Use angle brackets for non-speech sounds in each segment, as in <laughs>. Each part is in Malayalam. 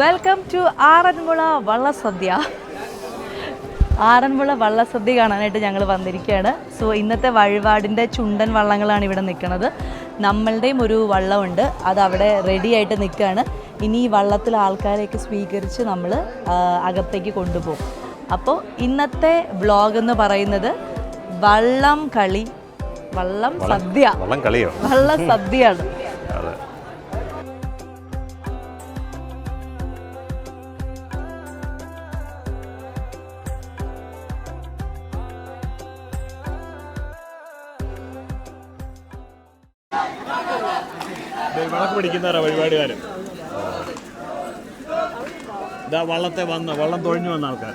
Welcome to Aranmula Vallasadya. Aranmula Vallasadya കാണാനായിട്ട് ഞങ്ങൾ വന്നിരിക്കുകയാണ്. സോ ഇന്നത്തെ വഴിപാടിന്റെ ചുണ്ടൻ വള്ളങ്ങളാണ് ഇവിടെ നിൽക്കുന്നത്. നമ്മളുടെയും ഒരു വള്ളമുണ്ട്. അത് അവിടെ റെഡി ആയിട്ട് നിൽക്കുകയാണ്. ഇനി ഈ വള്ളത്തിൽ ആൾക്കാരെയൊക്കെ സ്വീകരിച്ച് നമ്മൾ അകത്തേക്ക് കൊണ്ടുപോകും. അപ്പോൾ ഇന്നത്തെ വ്ളോഗ് എന്ന് പറയുന്നത് വള്ളം കളി. വള്ളം സദ്യ. വള്ളം കളിയോ? വള്ളം സദ്യയാണ്. വിളക്ക് പിടിക്കുന്നവരാ വഴിപാടുകാരൻ ഇതാ വള്ളത്തെ വന്ന് വള്ളം തൊഴിഞ്ഞു വന്ന ആൾക്കാർ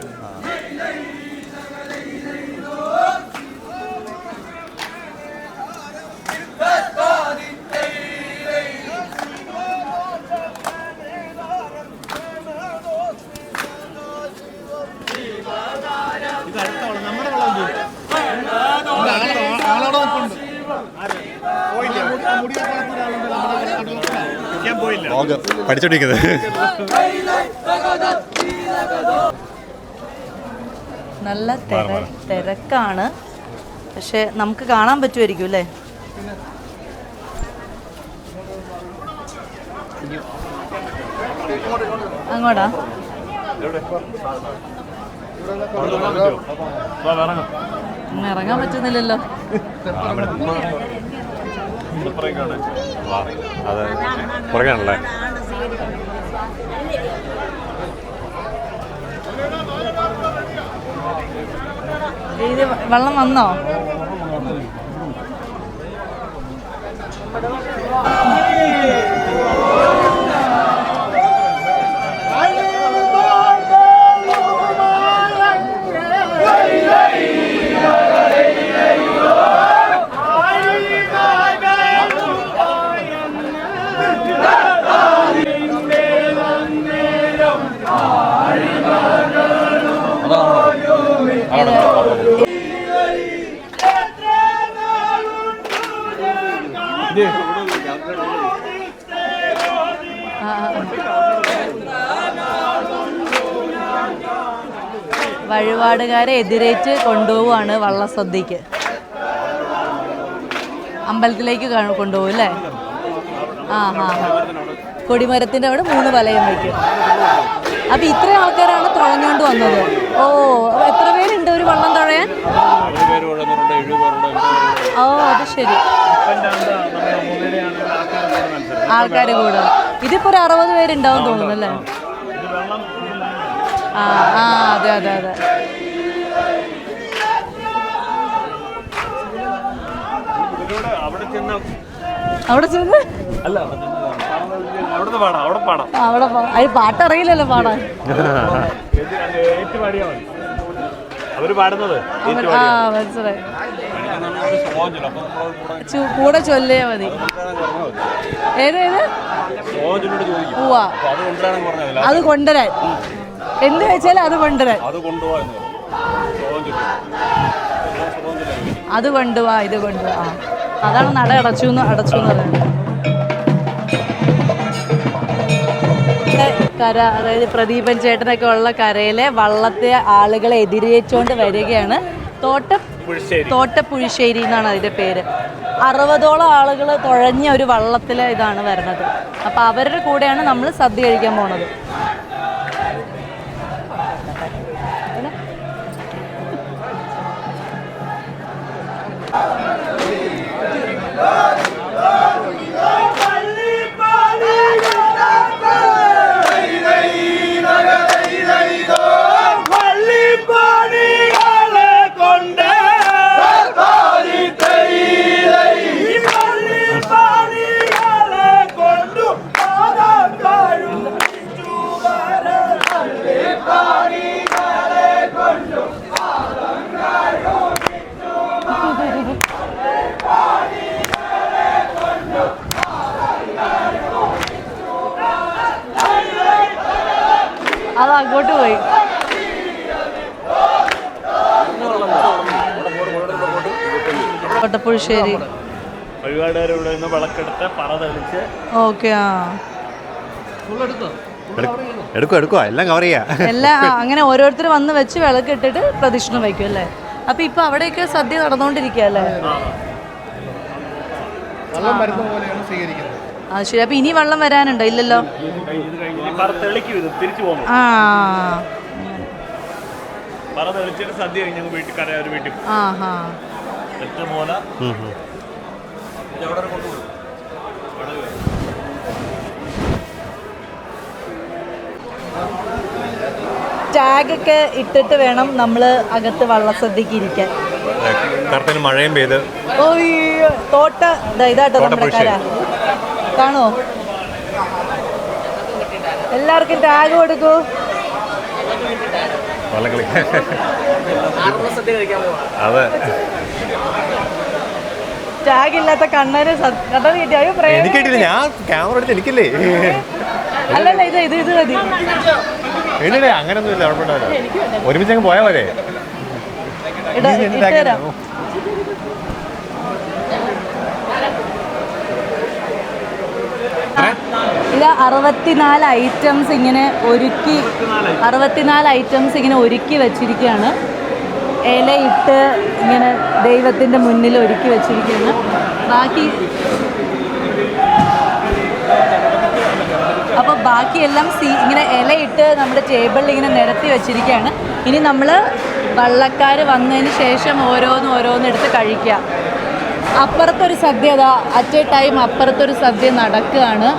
ഇത് അടുത്ത വള്ളം നമ്മുടെ വള്ളം എന്ത് ചെയ്യും? നിൽക്കാൻ പോയില്ല വ്ളോഗ് പഠിച്ചോണ്ടിരിക്കുന്നത്. നല്ല തിര തിരക്കാണ്. പക്ഷെ നമുക്ക് കാണാൻ പറ്റുമായിരിക്കും അല്ലേ? അങ്ങോട്ടാ. അങ്ങ് ഇറങ്ങാൻ പറ്റുന്നില്ലല്ലോ. അതെ പുറകാണല്ലേ വെള്ളം വന്നോ? ആ, വഴിപാടുകാരെ എതിരേറ്റ് കൊണ്ടുപോവാണ് വള്ളസദ്യക്ക് അമ്പലത്തിലേക്ക് കാണ- കൊണ്ടുപോകും അല്ലേ? ആ ഹാ ഹാ. കൊടിമരത്തിന്റെ അവിടെ മൂന്ന് വലയം വയ്ക്കും. അപ്പൊ ഇത്ര ആൾക്കാരാണ് തുഴഞ്ഞുകൊണ്ട് വന്നത്. ഓ എത്ര പേരുണ്ട് ഒരു വള്ളം തുഴയാൻ? ഓ അത് ശരി. ആൾക്കാർ കൂടും. ഇതിപ്പോ ഒരു അറുപത് പേരുണ്ടാവും തോന്നുന്നു അല്ലേ? ആ ആ അതെ അതെ അതെ. അവിടെ ചെന്ന അല്ല പാടാം. അവിടെ പാടാം. അവിടെ അത് പാട്ടറിയില്ലല്ലോ പാടാൻ. അവർ പാടുന്നത് ആ മനസ്സിലായി. കൂടെ ചൊല്ലേ മതി. ഏത് ഏത്? അത് കൊണ്ടുവരാൻ എന്ത് വെച്ചാൽ അത് കൊണ്ടുവരാൻ. അത് കൊണ്ടുവാ ഇത് കൊണ്ടുപോവാ ആ. അതാണ് നട അടച്ചു എന്ന് അടച്ചു എന്ന് പറയുന്നത്. കര അതായത് പ്രദീപൻ ചേട്ടനൊക്കെ ഉള്ള കരയിലെ വള്ളത്തെ ആളുകളെ എതിരേച്ചുകൊണ്ട് വരികയാണ്. തോട്ട പുഴശ്ശേരി. തോട്ടപ്പുഴിശ്ശേരി എന്നാണ് അതിന്റെ പേര്. അറുപതോളം ആളുകൾ തുഴഞ്ഞ ഒരു വള്ളത്തിൽ ഇതാണ് വരുന്നത് അപ്പോൾ അവരുടെ കൂടെയാണ് നമ്മൾ സദ്യ കഴിക്കാൻ പോണത്. അത് കോട്ടപ്പുഴശ്ശേരി. വഴിപാടുകാർ ഇവിടെ നിന്ന് വിളക്കെടുത്ത് പറ തെളിച്ച് ഓക്കെ ആ. എടുക്കുക എടുക്കുക എല്ലാം കവർ ചെയ്യാ. എല്ലാം അങ്ങനെ ഓരോരുത്തർ വന്ന് വെച്ച് വിളക്ക് ഇട്ടിട്ട് പ്രദക്ഷിണം വയ്ക്കും അല്ലേ? അപ്പൊ ഇപ്പൊ അവിടെയൊക്കെ സദ്യ നടന്നുകൊണ്ടിരിക്കുക അത് വെള്ളം വരുന്ന പോലെയാണ് സ്വീകരിക്കുന്നത്. ആ ശരി. അപ്പൊ ഇനി വെള്ളം വരാനുണ്ടോ? ഇല്ലല്ലോ? ഇത് കഴിഞ്ഞ് പറ തെളിക്കും ഇത് തിരിച്ചു പോകുന്നു ആ. പറ തെളിച്ചിട്ട് സദ്യ കഴിഞ്ഞ് വീട്ടിൽ ആ ഹാ ഒറ്റ മൂല കൊണ്ടുപോകും? ടാഗൊക്കെ ഇട്ടിട്ട് വേണം നമ്മൾ അകത്ത് വള്ളസദ്യക്ക് ഇരിക്കാൻ കറക്റ്റ് മഴയും പെയ്ത്. ഓയ്യോ തോട്ട. ഇതാട്ടോ നമ്മുടെ. കര. കാണോ എല്ലാവർക്കും ടാഗ് കൊടുക്കൂ. വള്ളം കളി അതെ. ടാഗ് ഇല്ലാത്ത കണ്ണന് എനിക്ക് കിട്ടിയില്ല ഞാൻ ക്യാമറ എടുത്ത് എനിക്കില്ലേ? അല്ലല്ല ഇത് ഇത് ഇത് മതി. ഇല്ലേ അങ്ങനൊന്നും ഇല്ല കുഴപ്പമില്ല. ഒരുമിച്ച് അങ്ങ് പോയാൽ പോരെ. ഇട- നീ എന്ത് tag ഇട്ടുതരാം ഇടുന്നു? ഇത് അറുപത്തിനാല് ഐറ്റംസ് ഇങ്ങനെ ഒരുക്കി അറുപത്തിനാല് ഐറ്റംസ് ഇങ്ങനെ ഒരുക്കി വെച്ചിരിക്കുകയാണ്. ഇലയിട്ട് ഇങ്ങനെ ദൈവത്തിന്റെ മുന്നിൽ ഒരുക്കി വെച്ചിരിക്കുകയാണ്. ബാക്കി അപ്പോൾ ബാക്കിയെല്ലാം സീ ഇങ്ങനെ ഇലയിട്ട് നമ്മുടെ ടേബിളിൽ ഇങ്ങനെ നിരത്തി വെച്ചിരിക്കുകയാണ്. ഇനി നമ്മൾ വള്ളക്കാർ വന്നതിന് ശേഷം ഓരോന്ന് ഓരോന്ന് എടുത്ത് കഴിക്കുക. അപ്പുറത്തൊരു സദ്യ അതാ അറ്റ് എ ടൈം അപ്പുറത്തൊരു സദ്യ നടക്കുകയാണ്.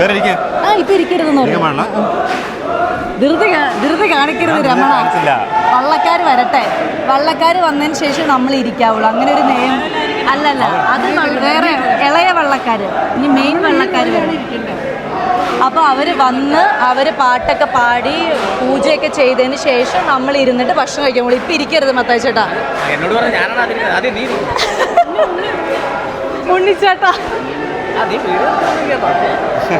ആ ഇപ്പൊ ഇരിക്കരുതെന്ന് ഇരിക്കാൻ പാടില്ല? ധൃതി കാ- ധൃതി കാണിക്കരുത് രമണ. കാണിച്ചില്ല. വള്ളക്കാർ വരട്ടെ. വള്ളക്കാർ വന്നതിന് ശേഷം നമ്മൾ ഇരിക്കാവുള്ളൂ. അങ്ങനെ ഒരു നിയമം അല്ലല്ല അത്. വള്ള- വേറെ ഇളയ വള്ളക്കാർ ഇനി മെയിൻ വള്ളക്കാർ അപ്പോൾ അവർ വന്ന് അവർ പാട്ടൊക്കെ പാടി പൂജയൊക്കെ ചെയ്തതിന് ശേഷം നമ്മൾ ഇരുന്നിട്ട് ഭക്ഷണം കഴിക്കുമ്പോൾ ഇപ്പം ഇരിക്കരുത് മത്തായി ചേട്ടാ. എന്നോട് പറഞ്ഞ ഞാനാണ് അതിന് ആദ്യം നീ ഉണ്ണിച്ചേട്ടാ. ആ നീ <laughs>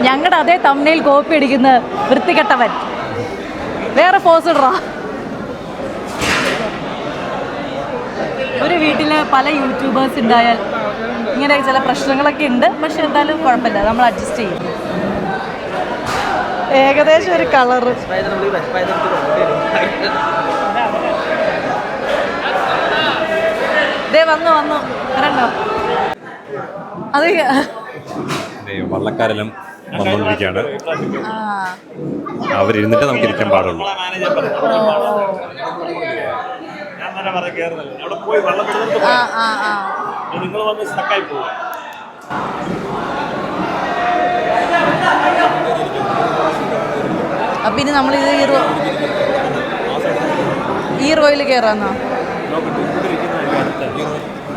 ഞങ്ങളുടെ അതേ തമ്മനയിൽ കോപ്പി അടിക്കുന്ന വൃത്തികെട്ടവൻ. വേറെ ഇടറാ. ഒരു വീട്ടിൽ പല യൂട്യൂബേഴ്സ് ഉണ്ടായാൽ ഇങ്ങനെ ചില പ്രശ്നങ്ങളൊക്കെ ഉണ്ട്. പക്ഷെ എന്തായാലും കുഴപ്പമില്ല. നമ്മൾ അഡ്ജസ്റ്റ് ചെയ്യും. ഏകദേശം ഒരു കളറ് ദേ വന്നു വന്നു. വരണ്ടോ അത് ദേ, വള്ളക്കാരെല്ലാം വന്നുകൊണ്ടിരിക്കുകയാണ് ആ അവരിരുന്നിട്ട് നമുക്ക് ഇരിക്കാൻ പാടുള്ളൂ. പറഞ്ഞു കയറുന്നില്ല അവിടെ പോയി വെള്ളം ആ ആ ആ. നിങ്ങൾ വന്ന് സ്റ്റക്കായി പോകും അപ്പൊ ഇനി നമ്മൾ ഇത് ഈ റോ ഈ റോയിൽ കയറാന്നോ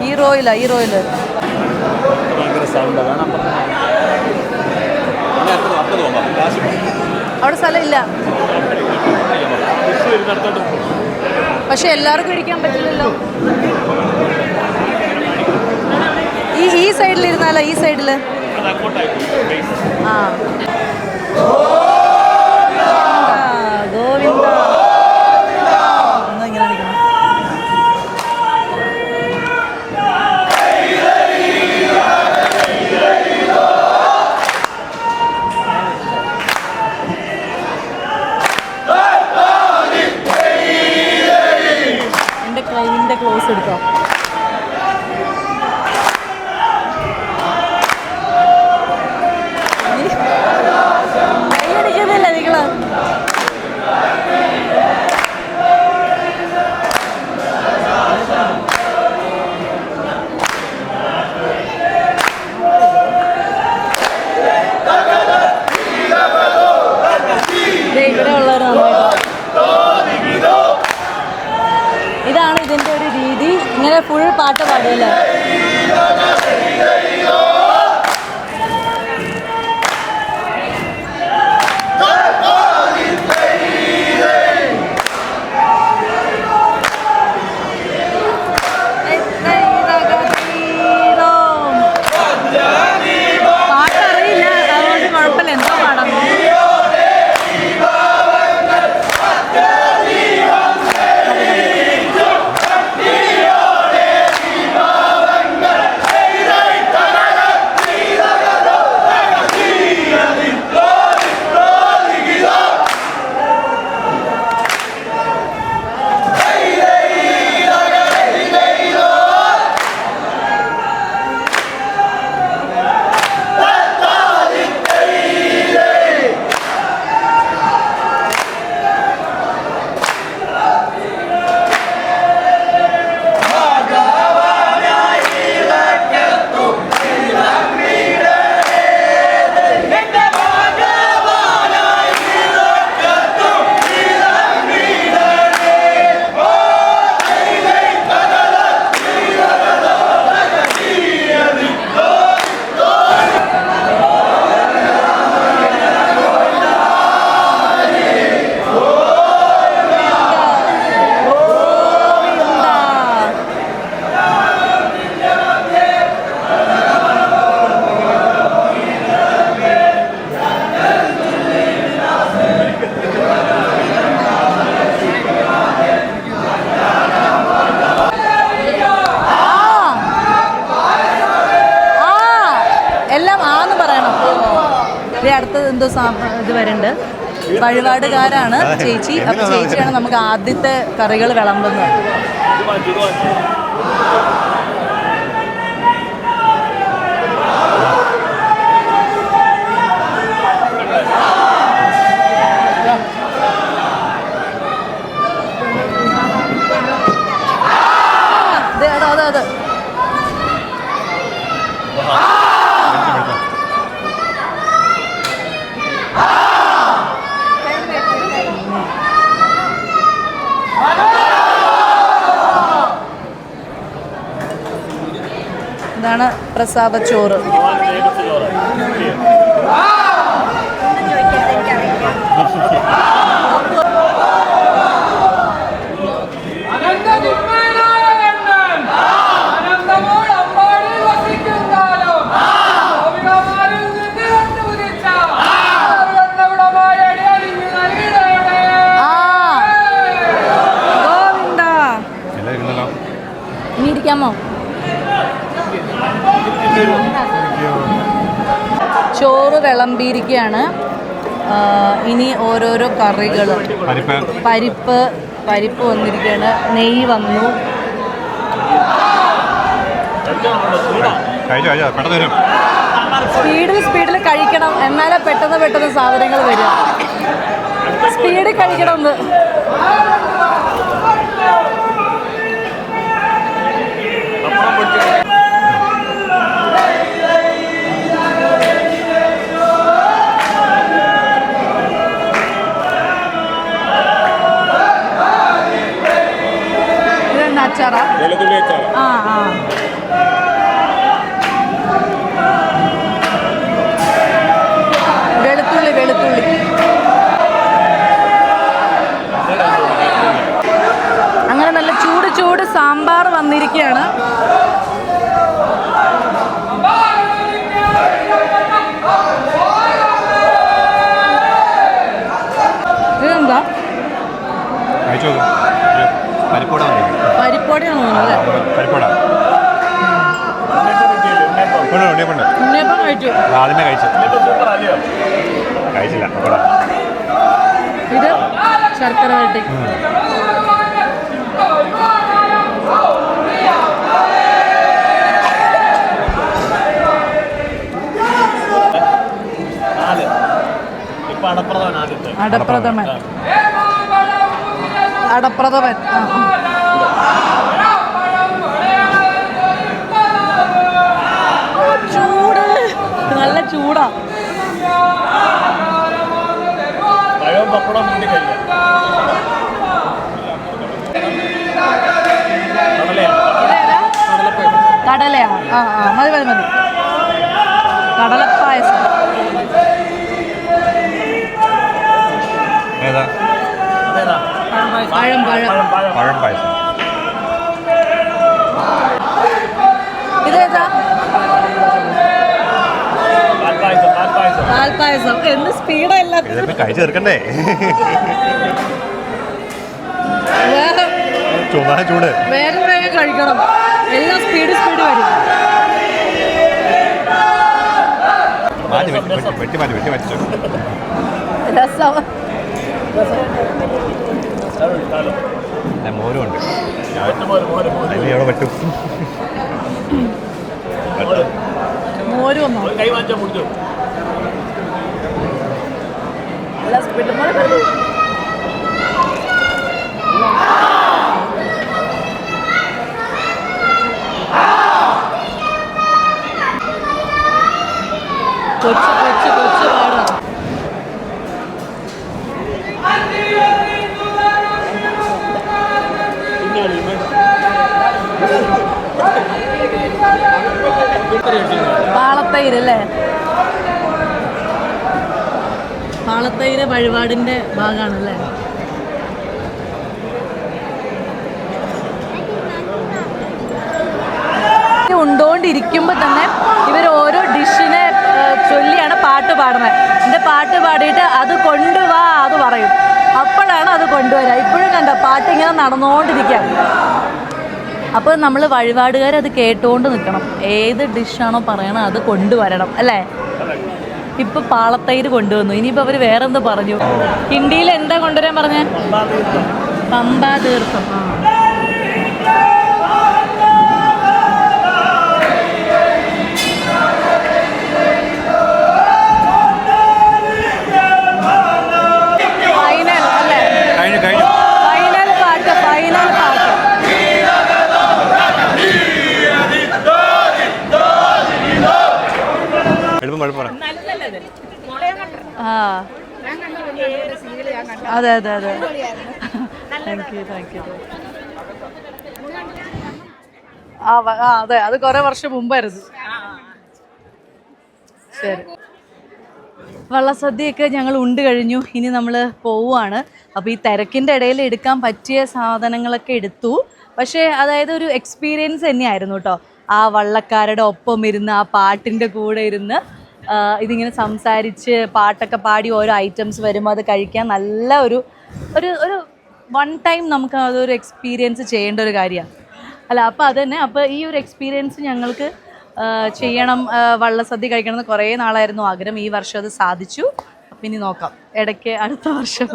ഈ റോയിലാ ഈ റോയിൽ. അവിടെ സ്ഥലമില്ല പക്ഷെ എല്ലാവർക്കും ഇരിക്കാൻ പറ്റില്ലല്ലോ. ഈ ഈ സൈഡിൽ ഇരുന്നാലോ ഈ അങ്ങോട്ടായി ആ. ഇങ്ങനെ ഫുൾ പാട്ട് പാടുമല്ലേ വഴിപാടുകാരാണ് ചേച്ചി. അപ്പൊ ചേച്ചിയാണ് നമുക്ക് ആദ്യത്തെ കറികൾ വിളമ്പുന്നത്. അതാ. ഇതാണ് പ്രസാദ ചോറ് ഫേമസ് ചോറ് ആ ഗോവിന്ദ എല്ലാം ഇരുന്നല്ലോ ഇനി ഇരിക്കാമോ ചോറ് വിളമ്പിയിരിക്കുകയാണ്. ഇനി ഓരോരോ കറികൾ പരിപ്പ്. പരിപ്പ് വന്നിരിക്കുകയാണ്. നെയ്യ് വന്നു. സ്പീഡിൽ സ്പീഡിൽ കഴിക്കണം. എന്നാലേ പെട്ടെന്ന് പെട്ടെന്ന് സാധനങ്ങൾ വരും സ്പീഡിൽ കഴിക്കണം എന്ന് അച്ചാറാ വെളുത്തുള്ളി അച്ചാറ്. ആ ആ. വെളുത്തുള്ളി വെളുത്തുള്ളി. അങ്ങനെ നല്ല ചൂട് ചൂട് സാമ്പാർ വന്നിരിക്കുകയാണ്. ഇതെന്താ? പരിപ്പോട ഉണ്ണിയപ്പം. കഴിച്ചു. ആദ്യമേ കഴിച്ചു. അല്ലയോ കഴിച്ചില്ല. ഇത് ശർക്കര വരട്ടി. അടപ്രഥമൻ അടപ്രഥമൻ. ആ, ചൂടാ. പഴവും പപ്പടം മുണ്ടി കഴിക്കാം. കടലയാ? ആ ആ മതി മതി മതി. കടലപ്പായസം. ഏതാ? പഴം പഴം. പഴം പായസം. ഇത് പാൽപ്പായസം പാൽപ്പായസം എന്ത് സ്പീഡാ എല്ലാത്തിനും. ഇതിപ്പോ കഴിച്ചു തീർക്കണ്ടേ? ചുമ്മാ ചൂട്. വേഗം വേഗം കഴിക്കണം. എല്ലാം സ്പീഡ് സ്പീഡ് വരും. മാറ്റി വെട്ടി വെട്ടി- വെട്ടി മാറ്റി വെട്ടി മാറ്റിച്ചോ. രസം. മോരും ഉണ്ട് മോര് മോര് മോര് അതിൽ എവിടെ പറ്റും മോരും കൈ വാങ്ങിച്ചാൽ കൊച്ചു പാടാ പാളത്തൈര് അല്ലേ പാളത്തൈര് വഴിപാടിന്റെ ഭാഗമാണല്ലേ? ഉണ്ടോണ്ടിരിക്കുമ്പോൾ തന്നെ ഇവർ ഓരോ ഡിഷിനെ ചൊല്ലിയാണ് പാട്ട് പാടുന്നത് എന്റെ പാട്ട് പാടിയിട്ട് അത് കൊണ്ടുവാ അത് പറയും. അപ്പോഴാണ് അത് കൊണ്ടുവരിക ഇപ്പോഴും കണ്ടോ പാട്ട് ഇങ്ങനെ നടന്നുകൊണ്ടിരിക്കുകയാണ് അപ്പോൾ നമ്മൾ വഴിപാടുകാരത് കേട്ടുകൊണ്ട് നിൽക്കണം ഏത് ഡിഷാണോ പറയണത് അത് കൊണ്ടുവരണം അല്ലേ? ഇപ്പൊ പാളത്തൈര് കൊണ്ടുവന്നു. ഇനിയിപ്പോ അവർ വേറെന്ത് പറഞ്ഞു? ഹിന്ദിയിൽ എന്താ കൊണ്ടുവരാൻ പറഞ്ഞ? പമ്പാ തീർത്ഥം. അതെ അതെ അതെ. താങ്ക് യു താങ്ക് യു ആ അതെ അത് കുറെ വർഷം മുമ്പായിരുന്നു. ശരി. വള്ളസദ്യയൊക്കെ ഞങ്ങൾ ഉണ്ട് കഴിഞ്ഞു. ഇനി നമ്മൾ പോവുകയാണ് അപ്പോൾ ഈ തിരക്കിന്റെ ഇടയിൽ എടുക്കാൻ പറ്റിയ സാധനങ്ങളൊക്കെ എടുത്തു. പക്ഷേ അതായത് ഒരു എക്സ്പീരിയൻസ് തന്നെയായിരുന്നു കേട്ടോ. ആ വള്ളക്കാരുടെ ഒപ്പം ഇരുന്ന് ആ പാട്ടിന്റെ കൂടെ ഇരുന്ന്. ഇതിങ്ങനെ സംസാരിച്ച് പാട്ടൊക്കെ പാടി ഓരോ ഐറ്റംസ് വരുമ്പോൾ അത് കഴിക്കാൻ നല്ല ഒരു ഒരു ഒരു വൺ ടൈം നമുക്ക് അതൊരു എക്സ്പീരിയൻസ് ചെയ്യേണ്ട ഒരു കാര്യമാണ് അല്ല അപ്പോൾ അത് തന്നെ അപ്പോൾ ഈ ഒരു എക്സ്പീരിയൻസ് ഞങ്ങൾക്ക് ചെയ്യണം വള്ളസദ്യ കഴിക്കണം എന്ന് കുറേ നാളായിരുന്നു ആഗ്രഹം. ഈ വർഷം അത് സാധിച്ചു. അപ്പം ഇനി നോക്കാം. ഇടയ്ക്ക് അടുത്ത വർഷം.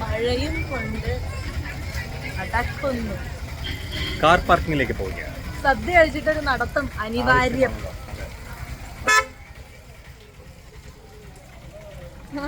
മഴയും കൊണ്ട് അടക്കുന്നു. കാർ പാർക്കിംഗിലേക്ക് പോവുകയാണ്. സദ്യ കഴിച്ചിട്ടൊരു നടത്തം അനിവാര്യം. ആ.